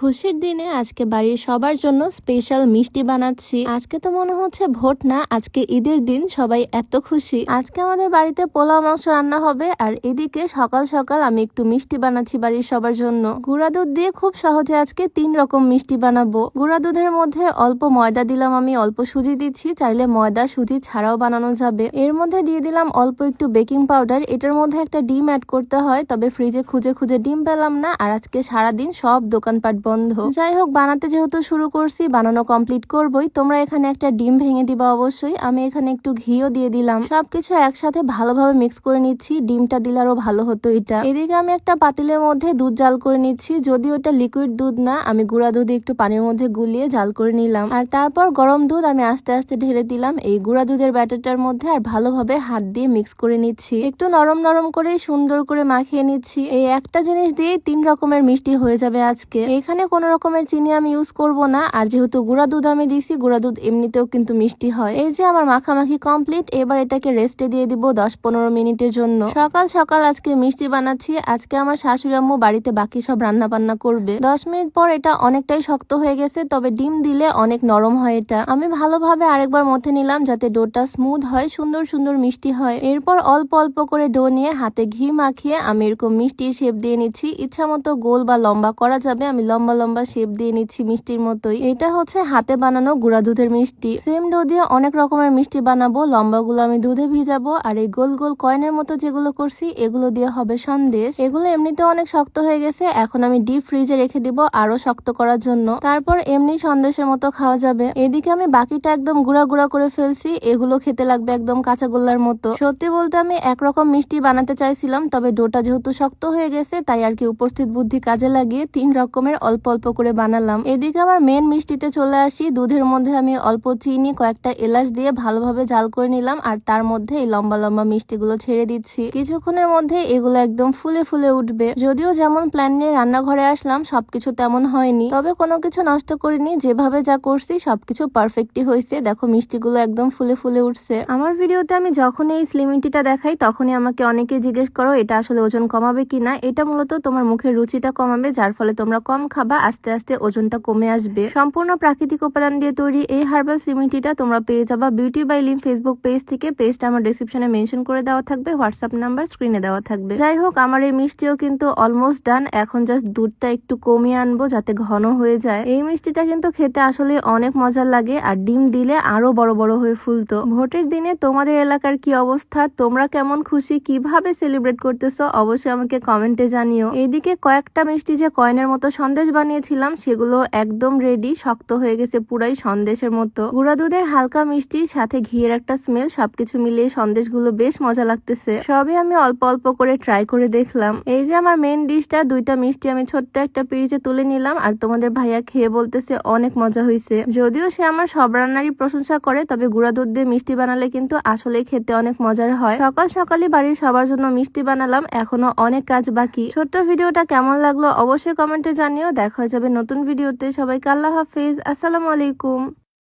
খুশির দিনে আজকে বাড়ির সবার জন্য স্পেশাল মিষ্টি বানাচ্ছি। আজকে তো মনে হচ্ছে ভোট না, আজকে ঈদের দিন সবাই এত খুশি। আজকে আমাদের বাড়িতে পোলাও, মাংস রান্না হবে আর এদিকে সকাল সকাল আমি একটু মিষ্টি বানাচ্ছি বাড়ির সবার জন্য। গুঁড়া দুধ দিয়ে খুব সহজে আজকে তিন রকম মিষ্টি বানাবো। গুঁড়া দুধের মধ্যে অল্প ময়দা দিলাম আমি, অল্প সুজি দিচ্ছি, চাইলে ময়দা, সুজি ছাড়াও বানানো যাবে। এর মধ্যে দিয়ে দিলাম অল্প একটু বেকিং পাউডার এটার মধ্যে একটা ডিম অ্যাড করতে হয়, তবে ফ্রিজে খুঁজে খুঁজে ডিম পেলাম না, আর আজকে সারাদিন সব দোকানপাট বন্ধ। যাই হোক, বানাতে যেহেতু শুরু করছি, বানানো কমপ্লিট করবই। তোমরা এখানে একটা ডিম ভেঙে দিবা অবশ্যই। আমি এখানে একটু ঘিও দিয়ে দিলাম। সবকিছু একসাথে ভালোভাবে মিক্স করে নিচ্ছি। ডিমটা দিলে আরও ভালো হতো এটা। এদিকে আমি একটা পাতিলের মধ্যে দুধ জাল করে নিচ্ছি। যদিও এটা লিকুইড দুধ না, আমি গুঁড়া দুধ একটু পানির মধ্যে গুলিয়ে জাল করে নিলাম। আর তারপর গরম দুধ আমি আস্তে আস্তে ঢেলে দিলাম। এই গুঁড়া দুধের ব্যাটারটার মধ্যে আর ভালোভাবে হাত দিয়ে মিক্স করে নিচ্ছি। একটু নরম নরম করে সুন্দর করে মাখিয়ে নিচ্ছি। এই একটা জিনিস দিয়ে তিন রকমের মিষ্টি হয়ে যাবে আজকে। এখানে কোনো রকমের চিনি আমি ইউজ করব না। আর যেহেতু গুঁড়া দুধ আমি দিছি, গুঁড়া দুধ এমনিতেও কিন্তু মিষ্টি হয়। এই যে আমার মাখামাখি কমপ্লিট এবার এটাকে রেস্টে দিয়ে দিব দশ পনেরো মিনিটের জন্য। সকাল সকাল আজকে মিষ্টি বানাচ্ছি। আজকে আমার শাশুড়ি আম্মু বাড়িতে বাকি সব রান্না বান্না করবে। দশ মিনিট পর এটা অনেকটাই শক্ত হয়ে গেছে, তবে ডিম দিলে অনেক নরম হয় এটা। আমি ভালোভাবে আরেকবার মথে নিলাম যাতে ডোটা স্মুথ হয়, সুন্দর সুন্দর মিষ্টি হয়। এরপর অল্প অল্প করে ডো নিয়ে হাতে ঘি মাখিয়ে আমি এরকম মিষ্টির শেপ দিয়ে নিচ্ছি। ইচ্ছা মতো গোল বা লম্বা করা যাবে, আমি লম্বা লম্বা লম্বা শেপ দিয়ে নিচ্ছি মিষ্টির মতোই। এটা হচ্ছে হাতে বানানো গুঁড়া দুধের মিষ্টি। সেম ডো দিয়ে অনেক রকমের মিষ্টি বানাবো। লম্বাগুলো আমি দুধে ভিজাবো। আর এই গোল গোল কয়েনের মতো যেগুলো করছি, এগুলো দিয়ে হবে সন্দেশ। এগুলো এমনিতে অনেক শক্ত হয়ে গেছে। এখন আমি ডিপ ফ্রিজে রেখে দিব আরও শক্ত করার জন্য। তারপর এমনি সন্দেশের মতো খাওয়া যাবে। এদিকে আমি বাকিটা একদম গুঁড়া গুঁড়া করে ফেলছি। এগুলো খেতে লাগবে একদম কাঁচা গোল্লার মতো। সত্যি বলতে আমি একরকম মিষ্টি বানাতে চাইছিলাম, তবে ডোটা যেহেতু শক্ত হয়ে গেছে, তাই আর কি উপস্থিত বুদ্ধি কাজে লাগিয়ে তিন রকমের অল্প অল্প অল্প করে বানালাম। এদিকে আমার মেন মিষ্টিতে চলে আসি। দুধের মধ্যে আমি অল্প চিনি, কয়েকটা এলাচ দিয়ে ভালোভাবে জাল করে নিলাম আর তার মধ্যে এই লম্বা লম্বা মিষ্টিগুলো ছেড়ে দিচ্ছি। কিছুক্ষণের মধ্যে এগুলো একদম ফুলে ফুলে উঠবে। যদিও যেমন প্ল্যান নিয়ে রান্নাঘরে আসলাম, সবকিছু তেমন হয়নি। তবে কোনো কিছু নষ্ট করিনি। যেভাবে যা করছি, সবকিছু পারফেক্টই হয়েছে। দেখো, মিষ্টিগুলো একদম ফুলে ফুলে উঠছে। আমার ভিডিওতে আমি যখন এই স্লিমিংটিটা দেখাই, তখনই আমাকে অনেকে জিজ্ঞেস করো, এটা আসলে ওজন কমাবে কিনা? এটা মূলত তোমার মুখের রুচিটা কমাবে, যার ফলে তোমরা কম খাবা। আস্তে আস্তে ওজনটা কমে আসবে। সম্পূর্ণ প্রাকৃতিক উপাদান দিয়ে তৈরি এই হার্বাল স্লিমিংটিটা তোমরা পেয়ে যাবা beauty by Lim Facebook page থেকে। পেজটা আমার ডিসক্রিপশনে মেনশন করে দেওয়া থাকবে হোয়াটসঅ্যাপ নাম্বার স্ক্রিনে দেওয়া থাকবে। যাই হোক, আমার এই মিষ্টিও কিন্তু অলমোস্ট ডান এখন জাস্ট দুধটা একটু কমিয়ে আনব যাতে ঘন হয়ে যায়। এই মিষ্টিটা কিন্তু খেতে আসলে অনেক মজার লাগে আর ডিম দিলে আরও বড় বড় হয়ে ফুলতো। ভোটের দিনে তোমাদের এলাকার কি অবস্থা? তোমরা কেমন খুশি? কীভাবে সেলিব্রেট করতেছো? অবশ্যই আমাকে কমেন্টে জানিও। এইদিকে কয়েকটা মিষ্টি যে কয়েনের মতো সন্দেশ বানিয়েছিলাম, সেগুলো একদম রেডি শক্ত হয়ে গেছে পুরাই সন্দেশের মতো। গুঁড়া দুধের হালকা মিষ্টি, সাথে ঘিয়ের একটা স্মেল সবকিছু মিলিয়ে সন্দেশগুলো বেশ মজা লাগতেছে। সবই আমি অল্প অল্প করে ট্রাই করে দেখলাম। এই যে আমার মেন ডিশটা, দুইটা মিষ্টি আমি ছোট্ট একটা পিরিচে তুলে নিলাম, আর তোমাদের ভাইয়া খেয়ে বলতেছে অনেক মজা হয়েছে যদিও সে আমার সব রান্নারই প্রশংসা করে, তবে গুঁড়া দুধ দিয়ে মিষ্টি বানালে কিন্তু আসলে খেতে অনেক মজার হয়। সকাল সকালই বাড়ির সবার জন্য মিষ্টি বানালাম, এখনও অনেক কাজ বাকি। ছোট্ট ভিডিওটা কেমন লাগল অবশ্যই কমেন্টে জানিও দেখা হয়ে যাবে নতুন ভিডিওতে। সবাইকে আল্লাহ হাফিজ। আসসালামু আলাইকুম।